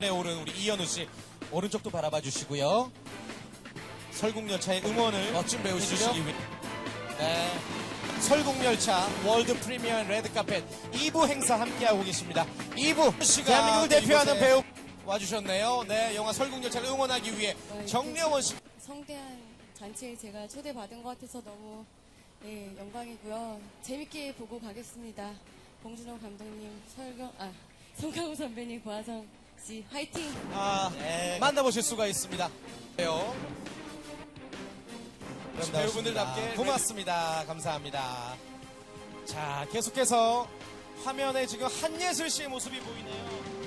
에 오른 우리 이현우 씨 오른쪽도 바라봐 주시고요. 설국열차의 응원을 멋진 배우시죠? 위해 네. 설국열차 월드 프리미어 레드카펫 2부 행사 함께하고 계십니다. 2부 씨가 대한민국을 대표하는 이곳에 배우 와주셨네요. 네, 영화 설국열차를 응원하기 위해 정려원 씨 성대한 잔치에 제가 초대받은 것 같아서 너무 예, 영광이고요. 재밌게 보고 가겠습니다. 봉준호 감독님, 설경, 아, 송강호 선배님, 고하성 씨, 화이팅! 아, 만나보실 수가 있습니다. 배우 배우분들답게 고맙습니다. 감사합니다. 자, 계속해서 화면에 지금 한예슬 씨의 모습이 보이네요.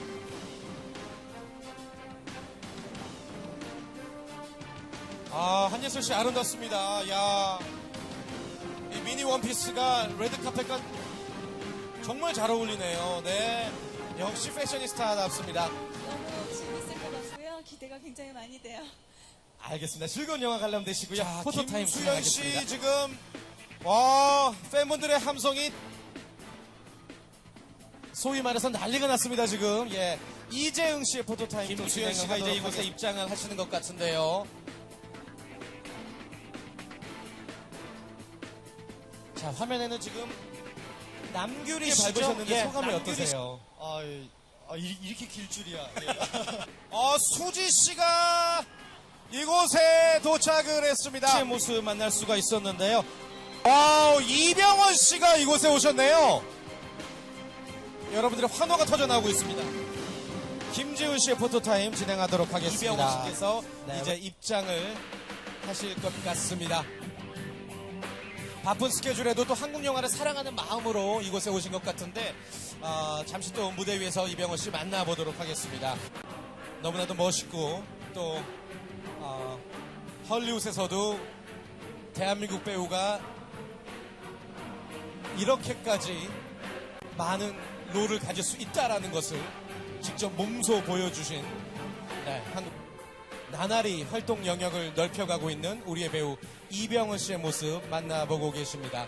아, 한예슬 씨 아름답습니다. 야, 이 미니 원피스가 레드 카펫과 정말 잘 어울리네요. 네, 역시 패셔니스타답습니다. 너무 재밌을 것 같고요. 기대가 굉장히 많이 돼요. 알겠습니다. 즐거운 영화 관람 되시고요. 자, 포토타임 김수현 씨. 지금 와, 팬분들의 함성이 소위 말해서 난리가 났습니다, 지금. 예. 이재흥 씨의 포토타임 또 김수현 씨가 이제 이곳에 하겠습니다. 입장을 하시는 것 같은데요. 자, 화면에는 지금 남규리 씨죠? 밟으셨는데 예, 소감이 남규리. 어떠세요? 아, 예. 아, 이- 이렇게 길 줄이야. 어, 수지 씨가 이곳에 도착을 했습니다. 씨의 모습 만날 수가 있었는데요. 와우, 이병헌 씨가 이곳에 오셨네요. 여러분들의 환호가 터져나오고 있습니다. 김지훈 씨의 포토타임 진행하도록 하겠습니다. 이병헌 씨께서 이제 입장을 하실 것 같습니다. 바쁜 스케줄에도 또 한국 영화를 사랑하는 마음으로 이곳에 오신 것 같은데 아, 잠시 또 무대 위에서 이병헌 씨 만나보도록 하겠습니다. 너무나도 멋있고 또 어, 헐리우드에서도 대한민국 배우가 이렇게까지 많은 롤을 가질 수 있다라는 것을 직접 몸소 보여주신 네, 한국 나날이 활동 영역을 넓혀가고 있는 우리의 배우 이병헌 씨의 모습 만나보고 계십니다.